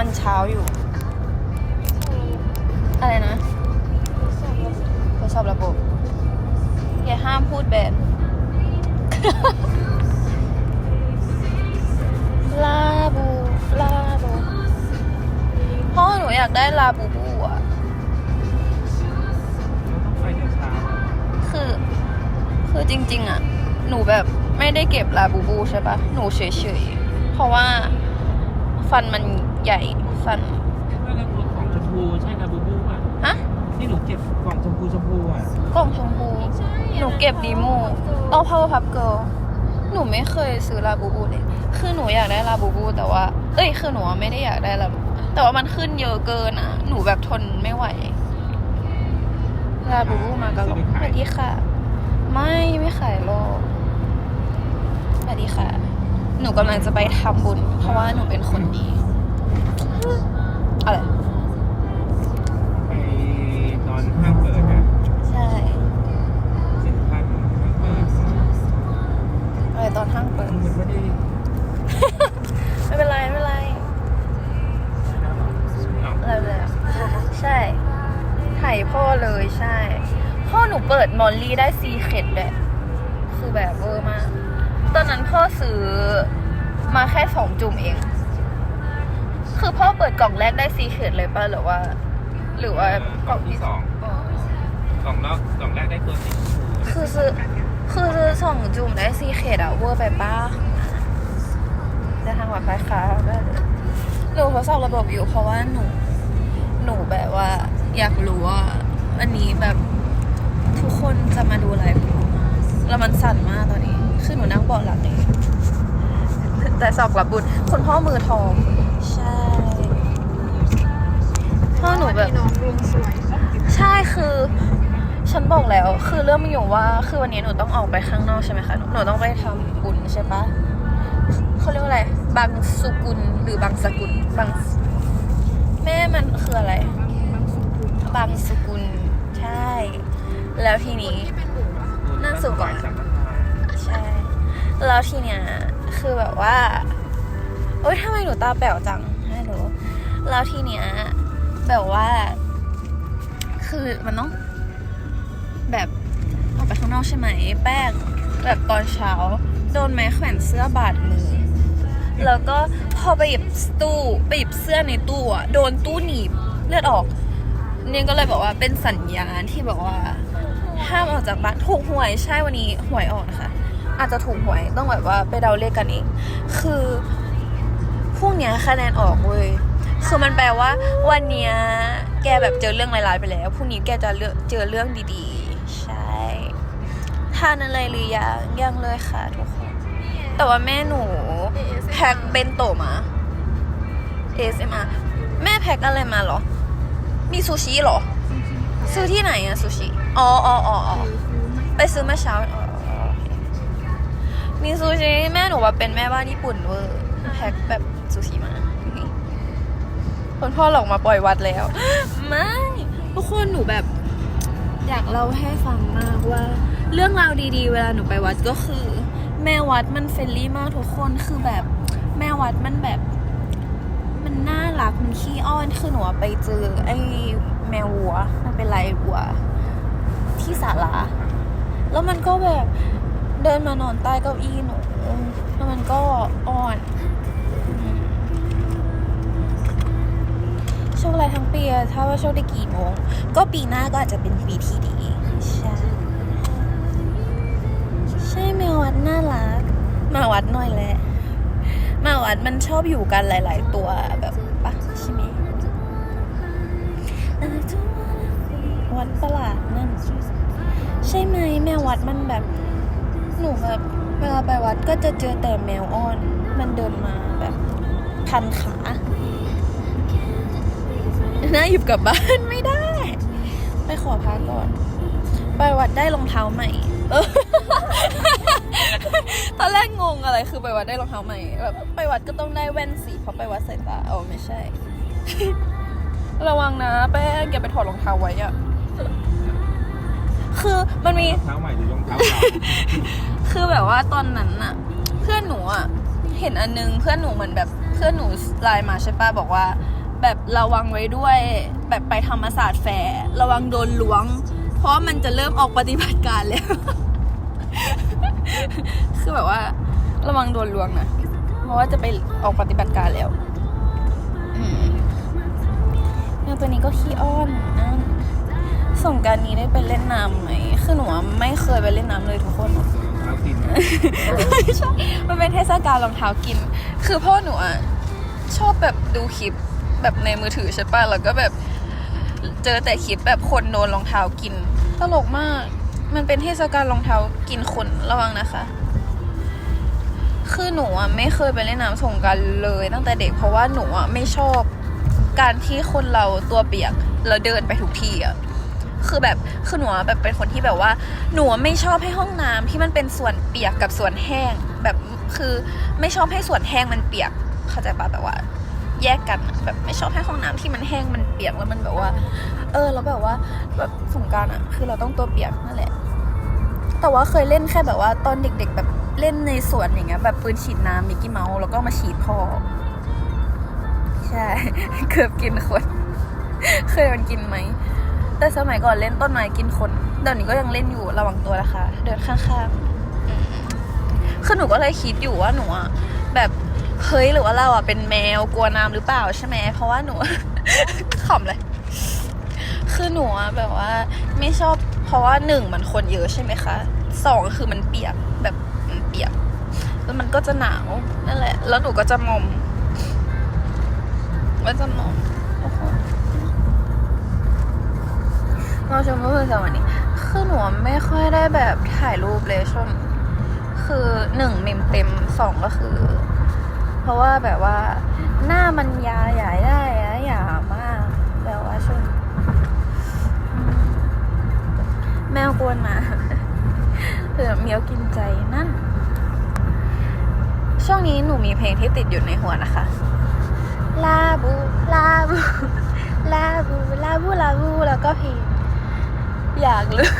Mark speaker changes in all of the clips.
Speaker 1: มันเช้าอยู่ อะไรนะทดสอบระบบอย่าห้ามพูดแบนลาบูลาบูพ่อหนูอยากได้ลาบูบูอะ
Speaker 2: ต้องไปแต่เช้า
Speaker 1: คือ คือจริง ๆ อะ หนูแบบไม่ได้เก็บลาบูบูใช่ปะหนูเฉยๆ เพราะว่าฟันมัน ใหญ่ฟัน
Speaker 2: แล้วแล้วของชมพูใช่ลาบูบูป่ะ
Speaker 1: ฮะ
Speaker 2: ที่หนูเก็บกล่องชมพูชมพูอะ
Speaker 1: กล่องชมพู หนูเก็บดีโมเอา power pup girl หนูไม่เคยซื้อลาบูบูเลย คือหนูอยากได้ลาบูบู แต่ว่า เอ้ย คือหนูอะไม่ได้อยากได้ลาบูบูแต่ว่ามันขึ้นเยอะเกินอะ หนูแบบทนไม่ไหว ลาบูบูมากระลองสวัสดีค่ะ ไม่ไม่ขายหรอกสวัสดีค่ะ หนูกำลังจะไปทำบุญ เพราะว่าหนูเป็นคนดี อะไร
Speaker 2: ไปตอนห้างเปิดนะ
Speaker 1: ใช่
Speaker 2: สินค้าห้างเปิด
Speaker 1: อะไรตอนห้างเปิด
Speaker 2: มันไม่ได้
Speaker 1: ไม่เป็นไร ไม่เป็นไร
Speaker 2: เอา
Speaker 1: อะไรเลยอะใช่ ถ่ายพ่อเลยใช่ พ่อหนูเปิดมอลลี่ได้ซีเข็ดเลยคือแบบเวอร์มาก ตอนนั้นพ่อซื้อมาแค่สองจุ่มเอง คือพ่อเปิดกล่องแรกได้ซีเข็ดเลยป่ะหรือว่า หรือว่าก
Speaker 2: ล่องที่สอง
Speaker 1: อ๋อก
Speaker 2: ล่องแรกกล่องแรกได้ตัวสีชมพู
Speaker 1: คือซื้อคือซื้อสองจุ่มได้ซีเข็ดอะเวอร์ไปป้าจะทางวัดไฟฟ้าได้เลยหนูทดสอบระบบอยู่เพราะว่าหนูหนูแบบว่า อยากรู้ว่าอันนี้แบบทุกคนจะมาดูไลฟ์แล้วมันสั่นมากตอนนี้ คือหนูนั่งเบาะหลังเองแต่สอบกลับบุญคุณพ่อมือทอง ใช่พ่อหนูแบบ
Speaker 3: น้องลุงสวย
Speaker 1: ใช่คือ ฉันบอกแล้ว คือเรื่องมันอยู่ว่าคือวันนี้หนูต้องออกไปข้างนอกใช่ไหมคะหนูหนูต้องไปทำบุญใช่ปะเขาเรียกว่าอะไรบางสุกุลหรือบางสกุลบางแม่มันคืออะไร บางสกุลใช่ แล้วทีนี้
Speaker 3: ที่เป็นหมูอะ
Speaker 1: นั่งสุกก่อน
Speaker 2: สังฆทาน
Speaker 1: ใช่ แล้วทีเนี้ยคือแบบว่า โอ๊ยทำไมหนูตาแป๋วจังไม่รู้แล้วทีเนี้ยแบบว่า คือมันต้อง แบบออกไปข้างนอกใช่ไหมแป้งแบบตอนเช้า โดนไม้แขวนเสื้อบาดมือแล้วก็พอไปหยิบตู้ไปหยิบเสื้อในตู้อะโดนตู้หนีบเลือดออกเนี่ยก็เลยบอกว่าเป็นสัญญาณที่บอกว่า ห้ามออกจากบ้านถูกหวยใช่วันนี้หวยออกนะคะ อาจจะถูกหวยต้องแบบว่าไปเดาเลขกันเองคือ พรุ่งนี้คะแนนออกเว้ยคือมันแปลว่า วันเนี้ยแกแบบเจอเรื่องร้ายๆไปแล้วพรุ่งนี้แกจะเลือกเจอเรื่องดีๆ ใช่ทานอะไรหรือยังยังเลยค่ะทุกคน แต่ว่าแม่หนูแพ็คเบนโตมา ASMR แม่แพ็คอะไรมาเหรอ มีซูชิเหรอ ซื้อที่ไหนอะซูชิอ๋ออ๋ออ๋ออ๋อไปซื้อเมื่อเช้ามีซูชิแม่หนูว่าเป็นแม่บ้านญี่ปุ่นเวอร์ พ็คแบบซูชิมาคนพ่อหลอกมาปล่อยวัดแล้ว ไม่ทุกคนหนูแบบ อยากเล่าให้ฟังมากว่า เรื่องราวดีๆ เวลาหนูไปวัดก็คือ แม่วัดมันเฟรนลี่มากทุกคนคือแบบแม่วัดมันแบบ มันน่ารักมันขี้อ้อนคือหนูไปเจอไอ้แมววัว มันเป็นลายวัว ที่ศาลาแล้วมันก็แบบเดินมานอนใต้เก้าอี้หนูแล้วมันก็อ้อน โชคอะไรทั้งปีถ้าว่าโชคได้กี่โมง ก็ปีหน้าก็อาจจะเป็นปีที่ดีใช่ใช่แมววัดน่ารักมาวัดหน่อยแหละมาวัดมันชอบอยู่กันหลาย ๆ ตัวแบบปะใช่ไหมวัดประหลาดนั่นใช่ไหมแมววัดมันแบบ หนูแบบเวลาไปวัดก็จะเจอแต่แมวอ้อน มันเดินมาแบบพันขา น่าหยิบกลับบ้านไม่ได้ ไปขอพระก่อน ไปวัดได้รองเท้าใหม่เออตอนแรกงงอะไรคือไปวัดได้รองเท้าใหม่แบบไปวัดก็ต้องได้แว่นสีเพราะไปวัดสายตาเอาไม่ใช่ ระวังนะ แป้งอย่าไปถอดรองเท้าไว้อะคือมันมี
Speaker 2: รองเท้าใหม่หรือรองเท้าเก่า
Speaker 1: คือแบบว่าตอนนั้นน่ะเพื่อนหนูอะเห็นอันนึงเพื่อนหนูเหมือนแบบพื่อนหนูไลน์มาใช่ปะบอกว่า แบบระวังไว้ด้วย แบบไปธรรมศาสตร์แฟร์ระวังโดนล้วง เพราะว่ามันจะเริ่มออกปฏิบัติการแล้ว คือแบบว่า ระวังโดนล้วงนะเพราะว่าจะไปออกปฏิบัติการแล้วอืมแมวตัวนี้ก็ขี้อ้อนนะส่งกรารนี้ได้ไปเล่นน้ำไหมคือหนูอะไม่เคยไปเล่นน้ำเลยทุกคน
Speaker 2: เท้ากิน
Speaker 1: ไม่ใช่มันเป็นเทศกาลรองเท้ากิน คือพ่อหนูอะชอบแบบดูคลิป แบบในมือถือใช่ปะแล้วก็แบบเจอแต่คลิปแบบคนโดนรองเท้ากิน ตลกมาก มันเป็นเทศกาลรองเท้ากินคนระวังนะคะ คือหนูอะไม่เคยไปเล่นน้ำสงกรารเลยตั้งแต่เด็กเพราะว่าหนูอะไม่ชอบการที่คนเราตัวเปียกแล้วเดินไปทุกที่อะคือแบบคือหนูอะแบบเป็นคนที่แบบว่า หนูไม่ชอบให้ห้องน้ำที่มันเป็นส่วนเปียกกับส่วนแห้ง แบบคือไม่ชอบให้ส่วนแห้งมันเปียกเข้าใจปะแบบว่า แยกกันแบบไม่ชอบให้ห้องน้ำที่มันแห้งมันเปียกแล้วมันแบบว่า เออแล้วแบบว่าแบบสงการอะคือเราต้องตัวเปียกนั่นแหละ แต่ว่าเคยเล่นแค่แบบว่าตอนเด็ก ๆ แบบเล่นในสวนอย่างเงี้ยแบบปืนฉีดน้ำมิกกี้เมาส์แล้วก็มาฉีดพอใช่เกือบกินคนเคยมันกินไหมแต่สมัยก่อนเล่นต้นไม้กินคนเดี๋ยวนี้ก็ยังเล่นอยู่ระวังตัวนะคะ เดินข้างๆคือหนูก็เลยคิดอยู่ว่าหนูอะแบบ เฮ้ยหรือว่าเราอะเป็นแมวกลัวน้ำหรือเปล่าใช่ไหมเพราะว่าหนู ขำเลย คือหนูแบบว่า ไม่ชอบ เพราะว่าหนึ่งมันคนเยอะใช่ไหมคะสองคือมันเปียกแบบมันเปียกแล้วมันก็จะหนาวนั่นแหละ แล้วหนูก็จะมอมก็จะมอมโอ้โหเราชมพู่คือสวัสดีคือหนูไม่ค่อยได้แบบถ่ายรูปเลยช่วงนี้คือหนึ่งเมมเต็มสองก็คือ เพราะว่าแบบว่าหน้ามันยาใหญ่ได้อะหยามากแบบว่าช่วงแมวกวนมาเผื่อเมียวกินใจนั่น ช่วงนี้หนูมีเพลงที่ติดอยู่ในหัวนะคะ ลาบูลาบูลาบูลาบูลาบูแล้วก็เพลงอยากเลย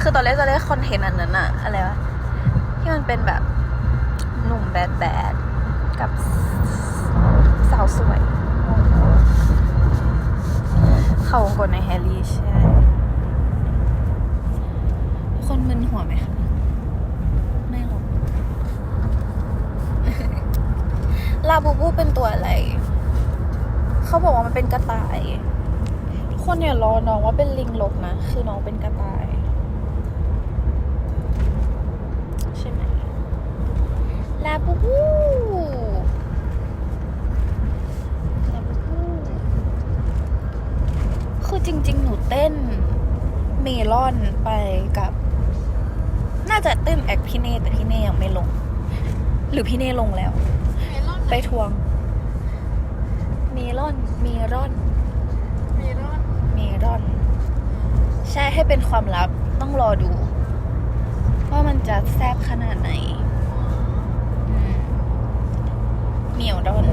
Speaker 1: คือตอนแรกจะได้คอนเทนต์อันนั้นอะอะไรวะที่มันเป็นแบบหนุ่มแบดแบด กับสาวสวย เขาวงกลในแฮร์รี่ใช่ คนมึนหัวไหมคะไม่หรอกลาบูบูเป็นตัวอะไร เขาบอกว่ามันเป็นกระต่าย ทุกคนอย่ารอน้องว่าเป็นลิงลกนะ คือน้องเป็นกระต่าย ใช่ไหมลาบูบูลาบูบูคือ จริง ๆ หนูเต้นเมลอนไปกับ น่าจะเต้นแอคพี่เน่แต่พี่เน่ยังไม่ลง หรือพี่เน่ลงแล้วไปทวงเมลอน เมลอนเมลอน ใช่ให้เป็นความลับต้องรอดู ว่ามันจะแซ่บขนาดไหนอืมเหมียวดอน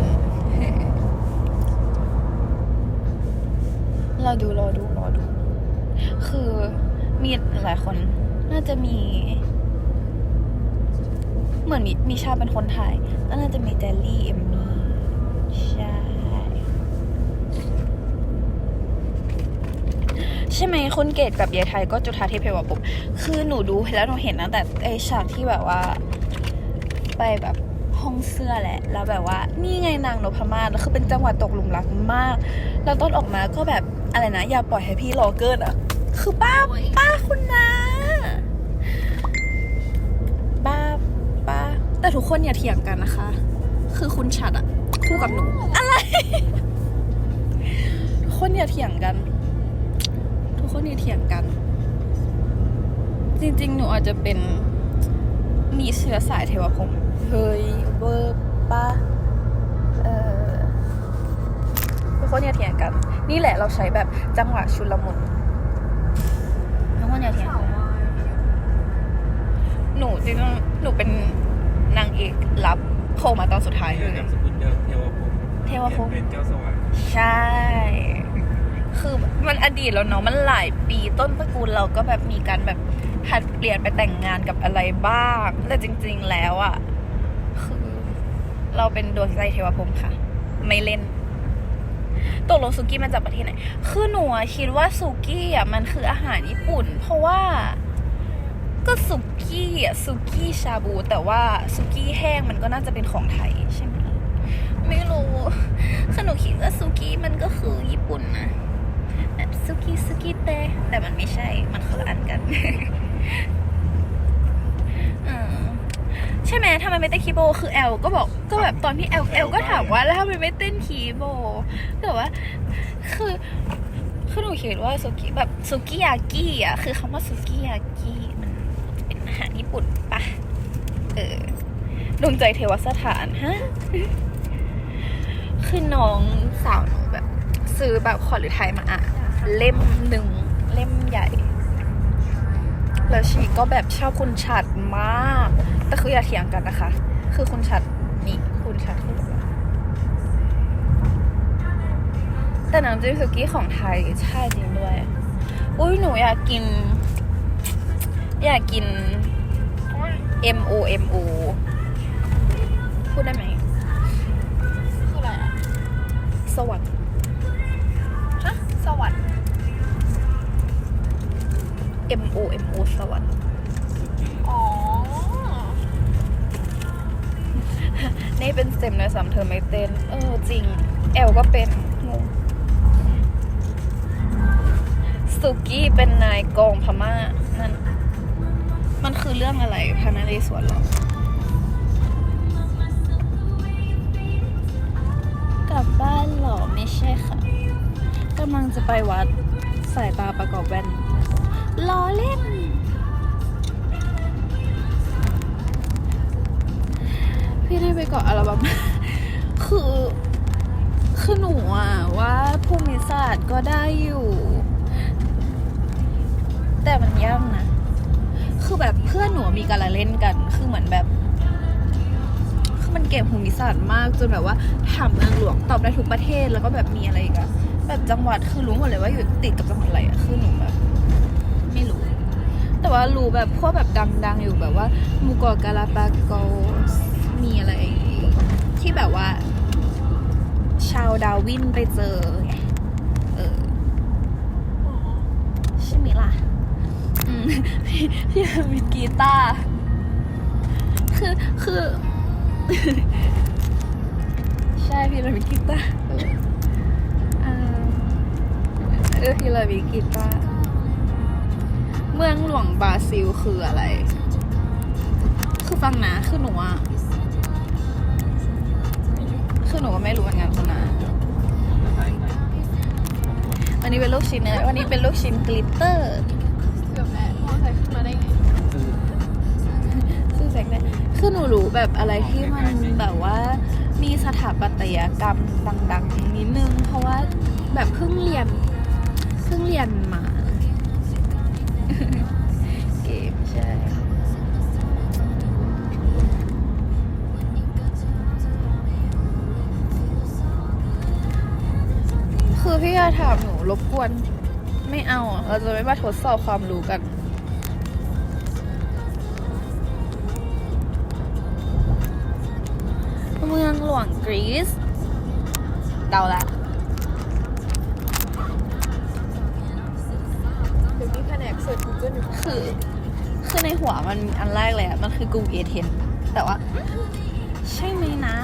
Speaker 1: รอ ดูรอดูรอดู คือมีหลายคน น่าจะมี เหมือนมีมีชาเป็นคนไทยแล้วน่าจะมีแจลลี่เอมมี่ใช่ใช่ไหมคุณเกดกับยายไทยก็จุธาเทพเทวภพคือหนูดูแล้วหนูเห็นนะแต่ไอฉากที่แบบว่า ไปแบบห้องเสื้อแหละ แล้วแบบว่า นี่ไงนางนพมาศแล้วคือเป็นจังหวะตกหลุมรักมาก แล้วต้นออกมาก็แบบ อะไรนะ อย่าปล่อยให้พี่รอเกินอะ คือป้าป้าคุณนะป้าป้า แต่ทุกคนอย่าเถียงกันนะคะ คือคุณชัดอะคู่กับหนู อะไร ทุกคนอย่าเถียงกัน ทุกคนอย่าเถียงกัน จริงๆ หนูอาจจะเป็นมีเชื้อสายเทวพรหมเฮ้ยเวอร์ป้าเออทุกคนอย่าเถียงกัน นี่แหละเราใช้แบบจังหวะชุลมุนทุกคนอย่าเถียงกันหนูจริงๆหนูเป็นนางเอกรับโผล่มาตอนสุดท้ายเลย
Speaker 2: นามสกุลเดิมเทวพรหม
Speaker 1: เทวพรหม
Speaker 2: เป็นเจ้าสวรรค์
Speaker 1: ใช่ คือมันอดีตแล้วเนาะมันหลายปีต้นตระกูลเราก็แบบมีการแบบหัดเปลี่ยนไปแต่งงานกับอะไรบ้าง แต่จริง ๆ แล้วอะ่ะคือ เราเป็นดวงใจเทวพรหมค่ะ ไม่เล่น ตกลงสุกี้มาจากประเทศไหน คือหนูคิดว่าสุกี้อะมันคืออาหารญี่ปุ่น เพราะว่าก็สุกี้อะสุกี้ชาบู แต่ว่าสุกี้แห้งมันก็น่าจะเป็นของไทยใช่ไหมไม่รู้คือหนูคิดว่าสุกี้มันก็คือญี่ปุ่นนะแบบสุกี้สุกี้เตะแต่มันไม่ใช่มันคนละอันกันอ ใช่ไหมทำไมไม่เต้นคีย์โบว์คือแอลก็บอกก็แบบตอนที่แอลแอลก็ถามว่าแล้วทำไมไม่เต้นคีย์โบว์แต่ว่าคือคือหนูคิดว่าสุกี้แบบสุกี้ยากิอะคือคำว่าสุกี้ยากิมันเป็นอาหารญี่ปุ่นปะเออดวงใจเทวสถานฮะคือน้องสาวหนูแบบ ซื้อแบบขอหรือไทยมาอะเล่มหนึ่งเล่มใหญ่ แล้วชีก็แบบชอบคุณชัดมาก แต่คืออย่าเถียงกันนะคะ คือคุณชัดนี่คุณชัดคือแบบว่าแต่น้ำจิ้มสุกี้ของไทยใช่จริงด้วย อุ้ยหนูอยากกิน อยากกิน M O M O พูดได้ไหม
Speaker 3: คืออะไรอะ
Speaker 1: สวัสดิ์ M O M O สวัสดิ์
Speaker 3: อ๋อ
Speaker 1: นี่เป็นสเต็มในสามเธอไม่เต้น เออ จริง แอลก็เป็นงงสุกี้เป็นนายกองพม่า นั่น มันคือเรื่องอะไรพระนเรศวรเหรอกลับบ้านเหรอ ไม่ใช่ค่ะกำลังจะไปวัดสายตาประกอบแว่น ล้อเล่น พี่ได้ไปเกาะอัลบั้มคือ คือหนูอะว่าภูมิศาสตร์ก็ได้อยู่ แต่มันยากนะ คือแบบเพื่อนหนูมีการละเล่นกัน คือเหมือนแบบคือมันเก่งภูมิศาสตร์มากจนแบบว่าถามเมืองหลวงตอบได้ทุกประเทศแล้วก็แบบมีอะไรกอะแบบจังหวัดคือรู้หมดเลยว่าอยู่ติดกับจังหวัดอะไรอะคือหนูแบบ ไม่รู้ แต่ว่ารู้แบบพวกแบบดังๆอยู่แบบว่ามูกาะกาลาปาโกสมีอะไร ที่แบบว่า ชาวดาวินไปเจอไงเออใช่ไหมล่ะพี่พี่มีกีตาร์คือคือ ใช่พี่เรามีกีตาร์เออเออพี่เรามีกีตาร์ เมืองหลวงบราซิลคืออะไร คือฟังนะ คือหนูอะคือหนูก็ไม่รู้เหมือนกันคุณนะวันนี้เป็นลูกชิ้นเนื้อวันนี้เป็นลูกชิ้นกลิตเตอร์
Speaker 3: เกือบแล้วมอไซค์ขึ้นมาได้ไง
Speaker 1: ซึ่งแสงเนี่ยคือหนูรู้แบบอะไรที่มันแบบว่ามีสถาปัตยกรรมดัง ๆ นิดนึง เพราะว่าแบบเพิ่งเรียนเพิ่งเรียนมา เกมใช่คือพี่จะถามหนูรบกวน ไม่เอาอะเราจะไม่มาทดสอบความรู้กันเมืองหลวงกรีซเดาละ
Speaker 3: มีแผนกเสิร์ชกูเกิลอยู่
Speaker 1: คือ คือในหัวมันอันแรกเลยอะมันคือกรุงเอเธนส์แต่ว่า ใช่ไหมนะ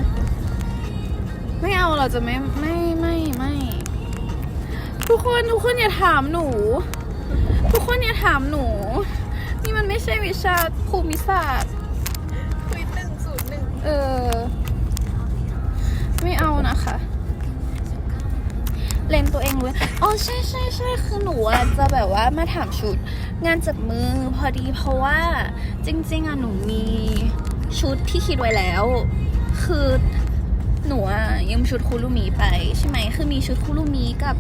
Speaker 1: ไม่เอาเราจะไม่ไม่ไม่ไม่ ทุกคนทุกคนอย่าถามหนู ทุกคนอย่าถามหนู นี่มันไม่ใช่วิชาภูมิศาสตร์
Speaker 3: คุยหนึ่งศูนย์หนึ่ง
Speaker 1: เออ ไม่เอานะคะ เลนตัวเองเลยอ๋อใช่ใช่ใช่คือหนูอะจะแบบว่ามาถามชุดงานจับมือพอดีเพราะว่าจริง ๆอะหนูมีชุดที่คิดไว้แล้ว คือหนูอะยืมชุดคูรุมีไปใช่ไหมคือมีชุดคูรุมีกับ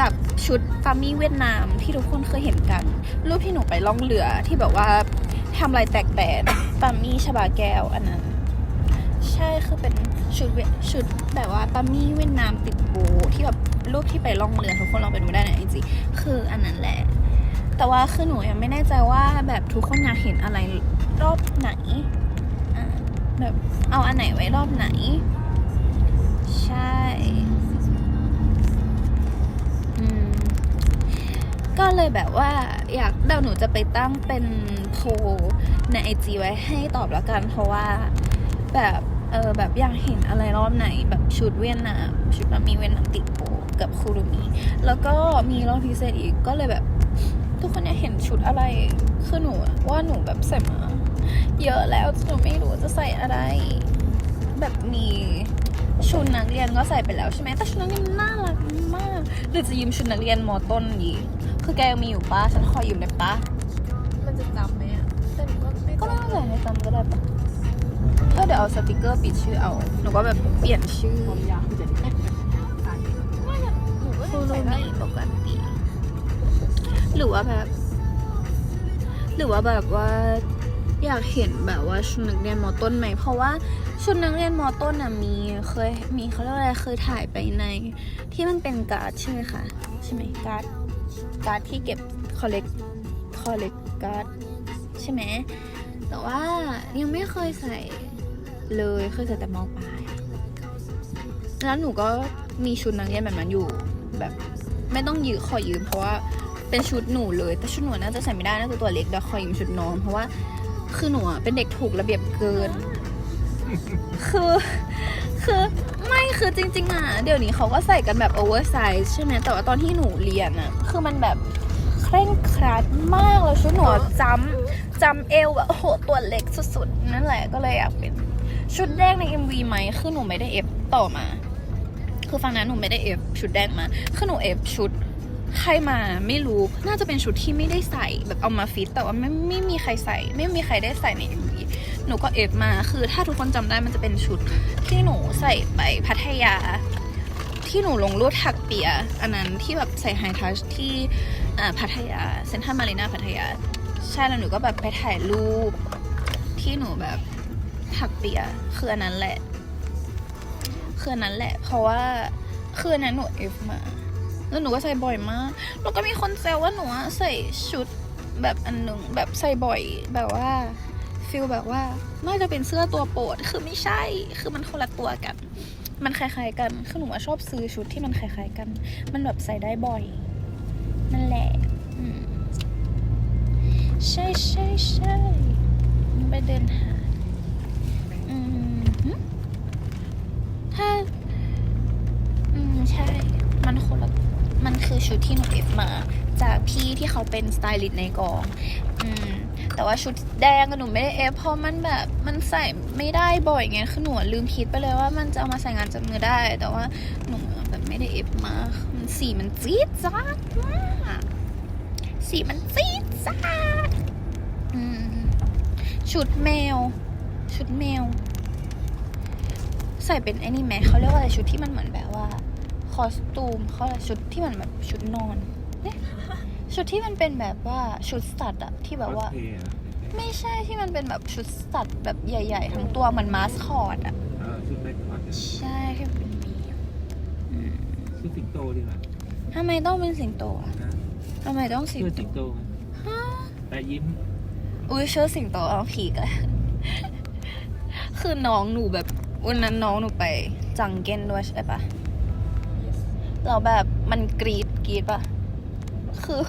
Speaker 1: กับชุดฟามี่เวียดนามที่ทุกคนเคยเห็นกัน รูปที่หนูไปล่องเรือที่แบบว่าทำลายแตกแตนฟามี่ชบาแก้วอันนั้น คือเป็นชุดเวชุดแบบว่าปามี่เวียดนามติดโบที่แบบรูปที่ไปล่องเรือทุกคนลองไปดูได้ในไอจีคืออันนั้นแหละ แต่ว่าคือหนูยังไม่แน่ใจว่าแบบทุกคนอยากเห็นอะไรรอบไหนแบบเอาอันไหนไว้รอบไหน ใช่ก็เลยแบบว่าอยากเดี๋ยวหนูจะไปตั้งเป็นโพในไอจีไว้ให้ตอบแล้วกัน เพราะว่าแบบ เออแบบอยากเห็นอะไรรอบไหนแบบชุดเวียดนามชุดแบบมีเวียดนามติดโพกับคูรุมิแล้วก็มีรอบพิเศษอีกก็เลยแบบ ทุกคนอยากเห็นชุดอะไรคือหนูอะว่าหนูแบบใส่มา เยอะแล้วหนูไม่รู้จะใส่อะไร แบบมีชุดนักเรียนก็ใส่ไปแล้วใช่ไหมแต่ชุดนักเรียนมันน่ารักมากหรือจะยืมชุดนักเรียนมอต้นดีคือแกยังมีอยู่ปะฉันขอยืมได้ปะ
Speaker 3: มันจะจำไหมอะแต่หนูก็ไม่
Speaker 1: ก็ไม่
Speaker 3: จำ
Speaker 1: ต้องใส่ในจำก็ได้ปะ ก็เดี๋ยวเอาสติกเกอร์ปิดชื่อเอา หนูก็แบบเปลี่ยนชื่อ
Speaker 2: ความยาวจะได้
Speaker 3: ไม่อะหนูก็
Speaker 1: คู
Speaker 3: ยัง
Speaker 1: โร
Speaker 3: ใส่ได้
Speaker 1: มิปกติ หรือว่าแบบ หรือว่าแบบว่าอยากเห็นแบบว่าชุดนักเรียนมอต้นไหม เพราะว่าชุดนักเรียนมอต้นน่ะมีเคยมีเขาเรียกอะไรเคยถ่ายไปใน ที่มันเป็นการ์ดใช่ไหมคะใช่ไหมการ์ดการ์ดที่เก็บคอลเลกคอลเลกการ์ดใช่ไหมแต่ว่ายังไม่เคยใส่ เลยเคยใส่แต่มอปลายแล้วหนูก็มีชุดนักเรียนแบบนั้นอยู่ แบบไม่ต้องยืมขอยืมเพราะว่าเป็นชุดหนูเลย แต่ชุดหนูน่าจะใส่ไม่ได้น่าจะตัวเล็กเดี๋ยวขอยืมชุดนอนเพราะว่าคือหนูอะเป็นเด็กถูกระเบียบเกิน คือคือไม่คือจริง ๆอะเดี๋ยวนี้เขาก็ใส่กันแบบโอเวอร์ไซส์ใช่ไหมแต่ว่าตอนที่หนูเรียนอะ คือมันแบบเคร่งครัดมากแล้วชุดหนูอะจำจำเอวแบบโอ้โหตัวเล็กสุดๆ นั่นแหละก็เลยอยากเป็น ชุดแรกใน MV ไหมคือหนูไม่ได้เอฟต่อมา คือฟังนั้นหนูไม่ได้เอฟชุดแรกมาคือหนูเอฟชุดใครมาไม่รู้น่าจะเป็นชุดที่ไม่ได้ใส่แบบเอามาฟิตแต่ว่าไม่ไม่มีใครใส่ ไม่มีใครได้ใส่ใน MV หนูก็เอฟมาคือถ้าทุกคนจำได้มันจะเป็นชุดที่หนูใส่ไปพัทยา ที่หนูลงรูปถักเปีย อันนั้นที่แบบใส่ไฮทัชที่อ่าพัทยาเซนทรัลมารีนาพัทยา ใช่แล้วหนูก็แบบไปถ่ายรูปที่หนูแบบ ถักเปียคืออันนั้นแหละคืออันนั้นแหละ เพราะว่าคืออันนั้นหนูเอฟมาแล้วหนูก็ใส่บ่อยมากแล้วก็มีคนแซวว่าหนูใส่ชุดแบบอันหนึ่งแบบใส่บ่อยแบบว่าฟิลแบบว่าน่าจะเป็นเสื้อตัวโปรดคือไม่ใช่ คือมันคนละตัวกัน มันคล้ายๆกันคือหนูชอบซื้อชุดที่มันคล้ายๆกัน มันแบบใส่ได้บ่อย นั่นแหละใช่ใช่ใช่ไปเดินหาดอืมหึ ถ้า อืม ใช่ มันคนละมันคือชุดที่หนูเอฟมา จากพี่ที่เขาเป็นสไตลิสต์ในกอง อืม แต่ว่าชุดแดงหนูไม่ได้เอฟเพราะมันแบบ มันใส่ไม่ได้บ่อยไงคือหนูลืมคิดไปเลยว่ามันจะเอามาใส่งานจับมือได้ แต่ว่าหนูแบบไม่ได้เอฟมามันสีมันจี๊ดจ๊าดมากสีมันจี๊ดจ๊าดอืมชุดแมว ชุดแมว ใส่เป็นไอ้นี่ไหมเขาเรียกว่าอะไรชุดที่มันเหมือนแบบว่า คอสตูมเขาเรียกชุดที่มันแบบชุดนอนเนี่ยชุดที่มันเป็นแบบว่าชุดสัตว์อะที่แบบว่า
Speaker 2: คอสเพลย์เหรอ
Speaker 1: ไม่ใช่ที่มันเป็นแบบชุดสัตว์แบบใหญ่ ๆ ทั้งตัวเหมือนมาสคอตอะ
Speaker 2: เออชุดเล็กกว่า
Speaker 1: ใช่ที่มันเป็นหมีอืม
Speaker 2: ชุดสิงโตดีกว่า
Speaker 1: ทำไมต้องเป็นสิงโตอะ
Speaker 2: นะ
Speaker 1: ทำไมต้องสิง
Speaker 2: เชื่อ
Speaker 1: โต
Speaker 2: สิงโตไหม
Speaker 1: ฮะ
Speaker 2: แต่ยิ้ม
Speaker 1: อุ้ยเชื่อสิงโตเอาผีกันคือน้องหนูแบบ วันนั้นน้องหนูไปจังเก้นด้วยใช่ปะเราแบบมันกรีดกรีดปะคือ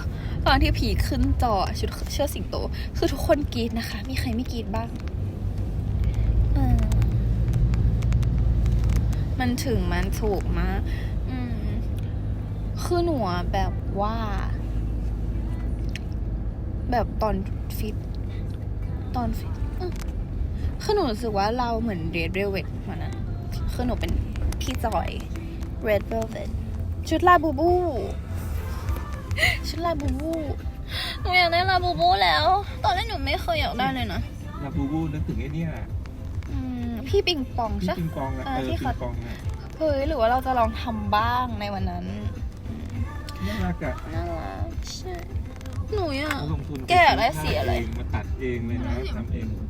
Speaker 1: ตอนที่ผีขึ้นจอชุดเชื่อสิงโต คือทุกคนกรีดนะคะ มีใครไม่กรีดบ้างมันถึงมันถูกมาอืม คือหนูแบบว่า แบบตอนฟิต ตอนฟิต คือหนูรู้สึกว่าเราเหมือน Red Velvet วันนั้นคือหนูเป็นพี่จอย Red Velvet ชุดลาบูบู ชุดลาบูบู หนูอยากได้ลาบูบูแล้ว ตอนแรกหนูไม่เคยอยากได้เลยนะ
Speaker 2: ลาบูบูนึกถึงไอ้เนี่ย
Speaker 1: อืมพี่ปิงปอง
Speaker 2: พี่
Speaker 1: ใช่
Speaker 2: ปิงปองอะ
Speaker 1: เออ
Speaker 2: เออ
Speaker 1: ที่
Speaker 2: ปิ
Speaker 1: เขา
Speaker 2: งปองอะ
Speaker 1: เฮ้ยหรือว่าเราจะลองทำบ้างในวันนั้น
Speaker 2: น่ารักอะ
Speaker 1: น่ารักใช่ หนูอยาก
Speaker 2: เขาลงทุน
Speaker 1: แกอยากได้สีอะไร
Speaker 2: เงมาตัดเองเลยนะทำเอง
Speaker 1: ห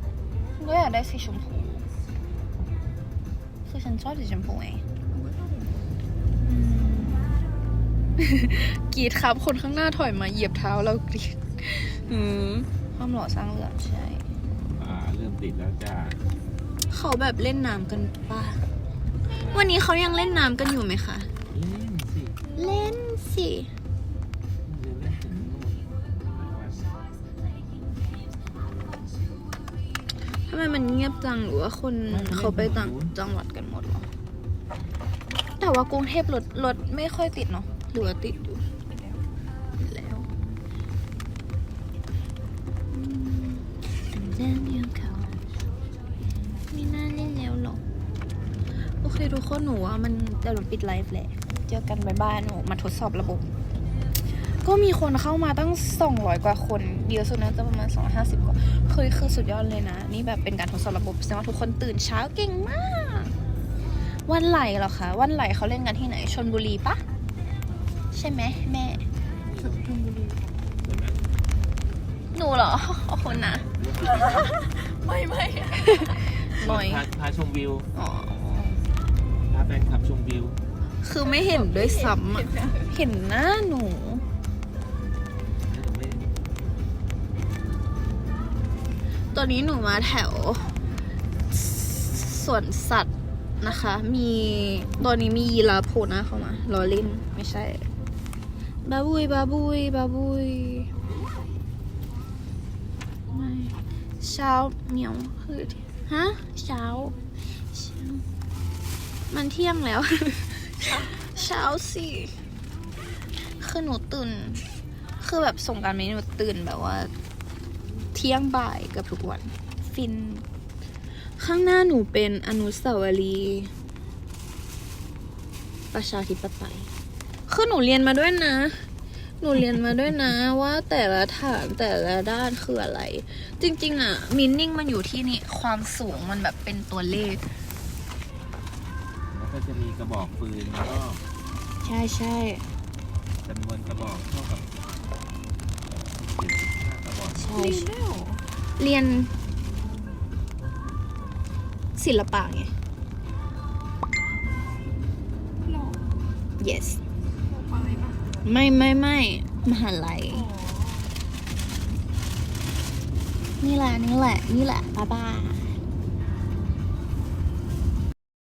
Speaker 1: นูอยากได้สีชมพู คือฉันชอบสีชมพูไงอืมกรีดครับ คนข้างหน้าถอยมาเหยียบเท้าเรากรีดอืมความหล่อสร้างเรื่องใช่
Speaker 2: อ่า เริ่มติดแล้วจ้า
Speaker 1: เขาแบบเล่นน้ำกันป่ะไม่วันนี้เขายังเล่นน้ำกันอยู่ไหมคะ
Speaker 2: เล่นสิ
Speaker 1: เล่นสิ ไมมันเงียบจังหรือว่าคนเขาไปต่างจังหวัดกันหมดเหรอ แต่ว่ากรุงเทพรถรถไม่ค่อยติดเนาะหรือว่าติดอยู่ติดแล้วอืมเล่นเดียวเขาไม่น่าเล่นแล้วหรอกโอเคทุกคนหนูว่ามันแต่หนูปิดไลฟ์แหละ เจอกันบายบายหนูมาทดสอบระบบ ก็มีคนเข้ามาตั้ง 200 กว่าคน เดียวสุดน่าจะประมาณ 250 กว่าคือคือสุดยอดเลยนะ นี่แบบเป็นการทดสอบระบบแสดงว่าทุกคนตื่นเช้าเก่งมาก วันไหลเหรอคะ วันไหลเขาเล่นกันที่ไหนชนบุรีปะใช่ไหมแม่
Speaker 2: สวยไหม
Speaker 1: หนูเหรอขอบคุณนะ
Speaker 3: ไม่ไม่
Speaker 1: หน่อย
Speaker 2: พาพาชมวิว
Speaker 1: อ๋อ
Speaker 2: พาแฟนคลับชมวิว
Speaker 1: คือไม่เห็นด้วยซ้ำอะเห็นหน้าหนู ตอนนี้หนูมาแถวสวนสัตว์นะคะ มีตอนนี้มียีราฟโผล่หน้าเข้ามาลอล่นไม่ใช่ บาบุย บาบุย บาบุยไม่เช้าเหมียวคือฮะเช้าเช้า มันเที่ยงแล้ว เช้าสิคือหนูตื่น คือแบบส่งการนี้หนูตื่นแบบว่า ที่ยงบ่ายเกับทุกวัน ฟิน ข้างหน้าหนูเป็นอนุสาวรีย์ประชาธิปไตย คือหนูเรียนมาด้วยนะ หนูเรียนมาด้วยนะว่าแต่ละฐานแต่ละด้านคืออะไร จริง ๆอะมินนิ่งมันอยู่ที่นี่ความสูงมันแบบเป็นตัวเลข
Speaker 2: แล้วก็จะมีกระบอกปืนแล้วก็
Speaker 1: ใช่ใช่
Speaker 2: จำนวนกระบอกเท่ากับเจ็ดสิบห้ากระบอก
Speaker 1: ใช่ใช่เรียน ศิลปะไง
Speaker 3: หลอก
Speaker 1: yes
Speaker 3: ไปปะ
Speaker 1: ไม่ไม่ไม่มหาลัย
Speaker 3: อ๋อ
Speaker 1: นี่แหละนี่แหละนี่แหละบ๊ายบาย